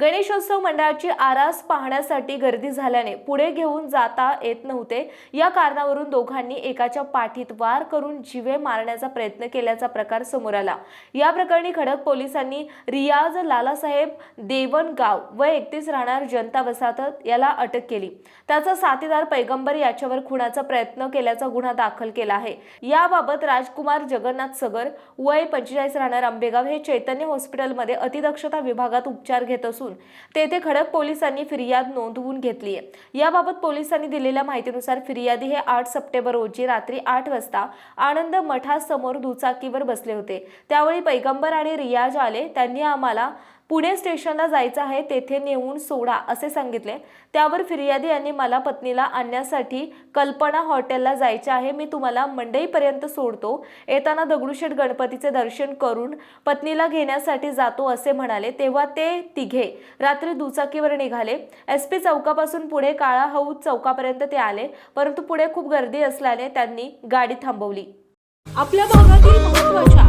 गणेशोत्सव मंडळाची आरास पाहण्यासाठी गर्दी झाल्याने पुढे घेऊन जाता येत नव्हते. या कारणावरून दोघांनी एकाच्या पाठीत वार करून जिवे मारण्याचा प्रयत्न केल्याचा प्रकार समोर आला. या प्रकरणी खडक पोलिसांनी रियाज लालासाहेब देवणगाव व एकतीस राहणार जनता वसाहत याला अटक केली. त्याचा साथीदार पैगंबर याच्यावर खुनाचा प्रयत्न केल्याचा गुन्हा दाखल केला आहे. याबाबत राजकुमार जगन्नाथ सगर वय पंचेचाळीस राहणार आंबेगाव हे चैतन्य हॉस्पिटलमध्ये अतिदक्षता विभागात उपचार घेत असून तेथे खडक पोलिसांनी फिर्याद नोंदवून घेतली आहे. याबाबत पोलिसांनी दिलेल्या माहितीनुसार फिर्यादी हे आठ सप्टेंबर रोजी रात्री आठ वाजता आनंद मठासमोर दुचाकीवर बसले होते. त्यावेळी पैगंबर आणि रियाज आले. त्यांनी आम्हाला पुणे स्टेशनला जायचं आहे तेथे नेऊन सोडा असे सांगितले. त्यावर फिर्यादी यांनी मला पत्नीला आणण्यासाठी कल्पना हॉटेलला जायचे आहे. मी तुम्हाला मंडईपर्यंत सोडतो. येताना दगडूशेठ गणपतीचे दर्शन करून पत्नीला घेण्यासाठी जातो असे म्हणाले. तेव्हा ते तिघे रात्री दुचाकीवर निघाले. एस पी चौकापासून पुढे काळा हौद चौकापर्यंत ते आले. परंतु पुढे खूप गर्दी असल्याने त्यांनी गाडी थांबवली. आपल्या भागातील महत्त्वाच्या